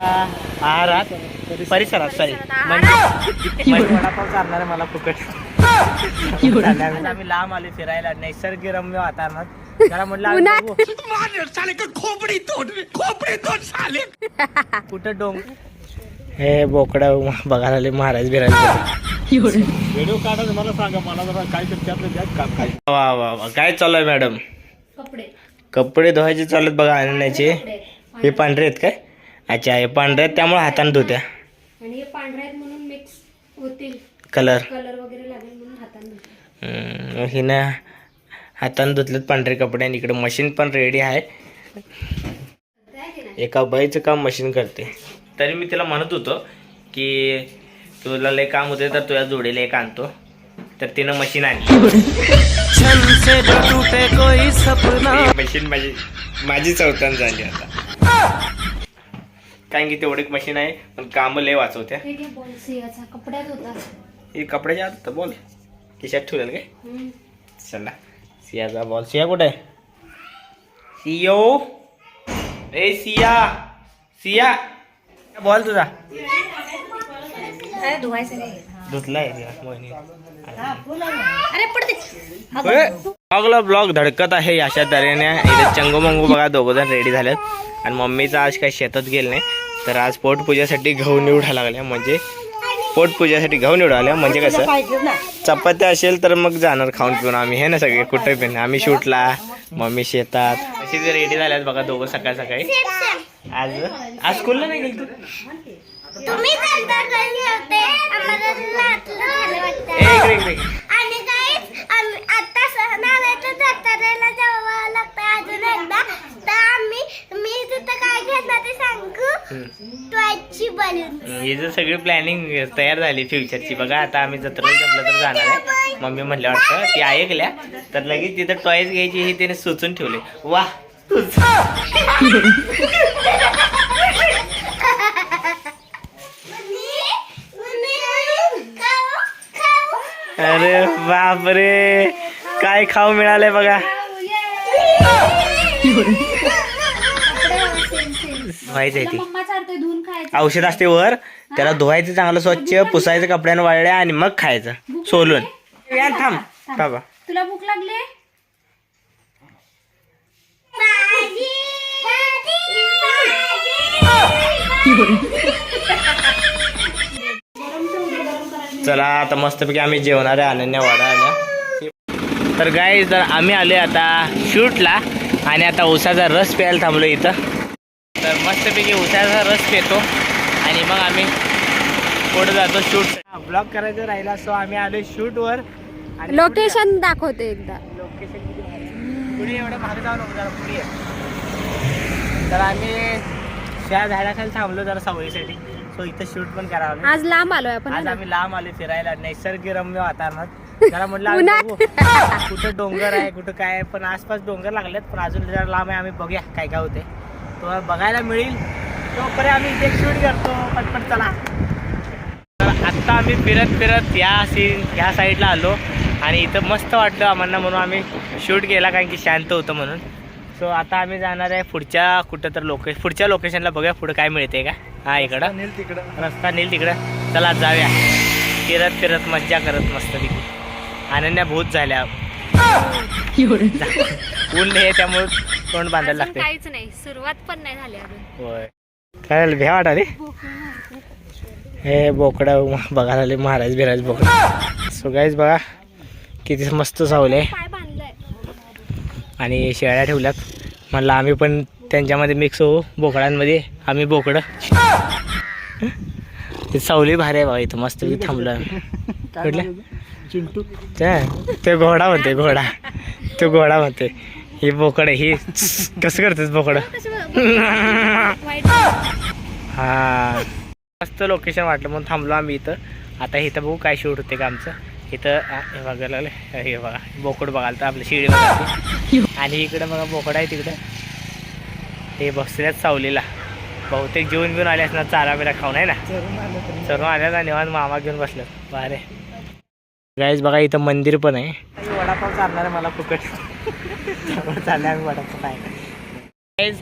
आहारात परिसरात सॉरी म्हणजे म्हणजे वडापाव चालणार आहे मला फुकट. आम्ही लांब आले फिरायला नैसर्गरम्य वातावरणात. जरा म्हटलं. बघू. कुठं डोंग? हे बोकडं बघायला आले महाराज बिराज व्हिडिओ काढा मला सांगा मला जरा काय वा वा वा. काय चालू आहे मॅडम कपडे. कपडे धुवायचे चालत बघा आणण्याचे. हे पांढरे आहेत काय? अच्छा हे पांढरे आहेत त्यामुळे हाताने धुत्या. आणि हे पांढरे आहेत म्हणून मिक्स होतील. कलर कलर वगैरे लागेल म्हणून हाताने धुते. हम्म, हिनं हाताने धुतलेत पांढरे कपडे आणि इकडे मशीन पण रेडी आहे? एका बाईचं काम मशीन करते. तरी मी तिला म्हणत होतो की तुला लय काम होते तर तुझ्या जोडीला एक आणतो. तर तिनं मशीन आणली. मशीन माझी माझी चौथ्यान झाली आता. कारण की तेवढी मशीन आहे पण काम लय वाचवत्या. हे घे बॉल सिंहाचा कपड्यात होता. ही कपड्याच्या आत होतं बोल. खिशात ठेवलेलं काय? हम्म. चला. सियाचा बॉल. सिया कुठे आहे? सियो ए सिया सिया बॉल तुझा. अरे धुवायचं नाही. धुतलाय. अरे पडते ब्लॉगला ब्लॉग धडकत आहे अशा तऱ्हेने. इथे चंगोमंगो बघा दोघं जण रेडी झालेत. आणि मम्मीचं आज काही शेतात गेलं नाही. तर आज पोटपूजासाठी गहू निवडा लागल्या. म्हणजे पोटपूजासाठी गहू निवडाल्या म्हणजे कसं? चपात्या असेल तर मग जाणार खाऊन पिऊन आम्ही. हे ना सगळे कुठे पण. आम्ही शूटला मम्मी शेतात. अशी ते रेडी झाल्यात बघा दोघं सकाळ सकाळी. आज आज स्कूलला नाही गेली तू तुम्ही चालता घरी होते आम्हाला लाटलं झालं वाटतं ए, इकडे इकडे आणि काही आम्ही आता सण आलाय तर जत्रेला जावं लागतं अजून एकदा तर आम्ही मी तिथं काय घेतलं ते सांगू टॉयची बलून ही जर सगळी प्लॅनिंग तयार झाली फ्युचरची बघा आता आम्ही जत्रेला जमलं तर जाणार आहे. मम्मी म्हणल्या वाटतं ती ऐकल्या तर लगेच तिथं टॉयज घ्यायची हे तिने सुचून ठेवले. वा अरे बापरे. काय खाऊ मिळालंय बघा. ती. चालतोय धुवून खायचं. औषध असते वर त्याला धुवायचं चांगलं स्वच्छ पुसायचं कपड्यानं वाळल्या आणि मग खायचं. सोलून. थांब बाबा. तुला भूक लागली? चला आता मस्तपैकी आम्ही जेवणार आहे अनन्या वाडा आल्या तर गाय जर आम्ही आले आता शूटला आणि आता उसाचा रस प्यायला थांबलो इथं. तर मस्तपैकी उसाचा रस पितो आणि मग आम्ही पुढे जातो शूट ब्लॉग करायचं राहिला सो आम्ही आलो शूटवर आणि लोकेशन दाखवते एकदा लोकेशन. पुढे एवढं मागे जाऊ नको जरा पुढे. तर आम्ही त्या झाडाखाली थांबलो जरा सवयीसाठी सो इथं शूट पण करावं. आज लांब आलोय आपण आज आम्ही लांब आले फिरायला नैसर्गरम्य वातावरणात जरा म्हटलं. कुठं डोंगर आहे कुठं काय. पण आसपास डोंगर लागलेत पण अजून जरा लांब आहे आम्ही बघूया काय काय होते तो बघायला मिळेल. तोपर्यंत आम्ही इथे शूट करतो. पटपट चला. तर आत्ता आम्ही फिरत फिरत या सीन ह्या साईडला आलो. आणि इथं मस्त वाटलं आम्हाला म्हणून आम्ही शूट केला कारण की शांत होतं म्हणून. सो आता आम्ही जाणार आहे पुढच्या कुठं तर लोके पुढच्या लोकेशनला बघूया पुढं काय मिळते का? हा इकडं. नेल तिकडं. रस्ता नेल तिकडं. चला जाऊया. फिरत फिरत मज्जा करत मस्त तिकडे अनन्या भूत झाल्या ऊन हे त्यामुळे तोंड बांधायला लागते काहीच नाही. सुरुवात पण नाही झाली अजून. होय. काय झालं, भ्या वाटाले? हे बोकडं बघायला आले महाराज बिराज बोकडं सो गाईज बघा किती मस्त सावले आणि शेळ्या ठेवल्यात. म्हणलं आम्ही पण त्यांच्यामध्ये मिक्स होऊ बोकडांमध्ये आम्ही बोकडं. ते सावली भारी आहे बघा इथं मस्त थांबलो आम्ही. कुठलं चिंटू. ते- ते घोडा म्हणते घोडा. तो घोडा म्हणते ही बोकड ही. कसं करतेस बोकडं? हा मस्त लोकेशन वाटलं म्हणून थांबलो आम्ही इथं. आता इथं बघू काय शूट होते का आमचं. इथं हे बघायला लागलं हे बघा बोकड बघायला तर आपलं शिडी बघायला आणि इकडं बघा बोकड आहे तिकडं. हे बसल्यात सावलीला. बहुतेक जेवण घेऊन आले असणार चारा बिरा खाऊन आहे ना? सर्व आल्यात आणि निवांत मामा घेऊन बसल्यात. बारे गाईज बघा इथं मंदिर पण आहे. वडापाव चालणार आहे मला फुकट. चालले आम्ही वडापाव काय? गाईज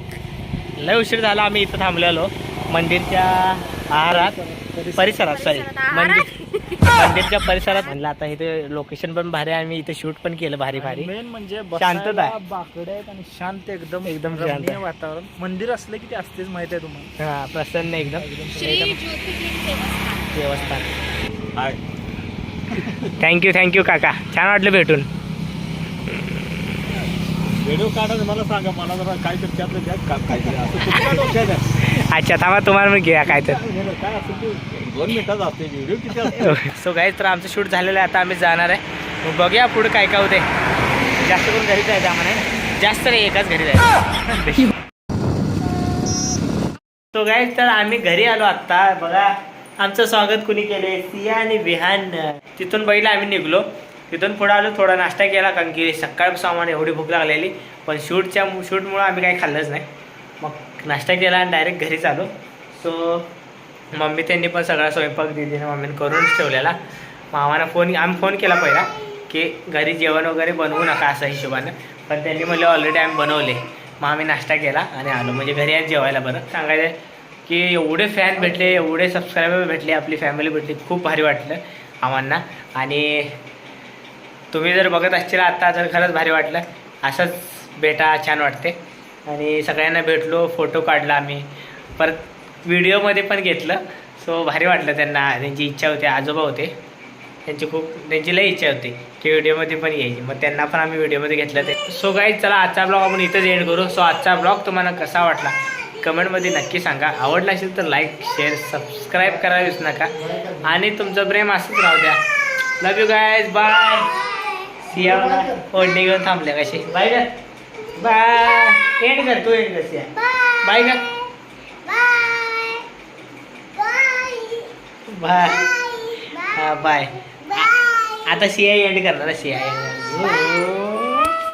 लय उशीर झाला आम्ही इथं थांबलेलो. मंदिरच्या आहारात परिसरात सॉरी मंदिर मंदिरच्या परिसरात म्हणलं आता इथे लोकेशन पण भारी आहे. आम्ही इथे शूट पण केलं भारी भारी. मेन म्हणजे शांतता आहे. बाकडे आहेत आणि शांत एकदम एकदम शांत रमणीय आहे. वातावरण. मंदिर असलं की ते असतेच माहीत आहे तुम्हाला. हा प्रसन्न एकदम. श्री ज्योतिर्लिंग देवस्थान. देवस्थान. थँक्यू थँक्यू काका. छान वाटलं भेटून. व्हिडिओ काढायचं मला सांगा मला जरा काय तर त्यातलं द्या का काहीतरी असं तुमच्या डोक्यात आहे. अच्छा थांबा तुम्हाला मग घ्या काय तर काय ते दोन मिनिटात असते व्हिडिओ किती असते? सो गाईज तर आमचं शूट झालेलं आहे आता आम्ही जाणार आहे. मग बघूया पुढे काय काय होते जास्त करून घरी जायचं आम्हाला जास्त नाही एकाच घरी जायचं सो गाईज तर आम्ही घरी आलो आत्ता. बघा आमचं स्वागत कुणी केले सिया आणि विहान. तिथून पहिलं आम्ही निघलो. तिथून पुढे आलो थोडा नाश्ता केला कारण की सकाळपासून आम्हाला एवढी भूक लागलेली. पण शूटच्या शूटमुळं आम्ही काही खाल्लंच नाही. मग नाश्ता केला आणि डायरेक्ट घरीच आलो. सो मम्मी त्यांनी पण सगळा स्वयंपाक दिदीने मम्मीने करूनच ठेवलेला. मामानं फोन आम्ही फोन केला पहिला की घरी जेवण वगैरे बनवू नका असं हिशोबानं. पण त्यांनी म्हणलं ऑलरेडी आम्ही बनवले. मग आम्ही नाश्ता केला आणि आलो. म्हणजे घरी आज जेवायला बरं. सांगायचं की एवढे फॅन भेटले एवढे सबस्क्रायबर भेटले आपली फॅमिली भेटली. खूप भारी वाटलं आम्हाला आणि तुम्ही जर बघत असतील आत्ता तर खरंच भारी वाटलं. असंच भेटा छान वाटते. आणि सगळ्यांना भेटलो फोटो काढला आम्ही. परत व्हिडिओमध्ये पण घेतलं. सो भारी वाटलं त्यांना. त्यांची इच्छा होती आजोबा होते. त्यांची खूप त्यांची लई इच्छा होती की व्हिडिओमध्ये पण यायची. मग त्यांना पण आम्ही व्हिडिओमध्ये घेतलं ते. सो गाईज चला आजचा ब्लॉग आपण इथंच एंड करू. सो आजचा ब्लॉग तुम्हाला कसा वाटला? कमेंटमध्ये नक्की सांगा. आवडला असेल तर लाईक शेअर सबस्क्राईब करायला विसरू नका. आणि तुमचं प्रेम असंच राहू द्या. Love you guys bye Siya ओढणी घेऊन थांबल्या कशी. बाय का बाय. एंड कर तू एंड कर सिया बाय का बाय. हा बाय. बाय. आता सिया एंड करणार सिया एंड.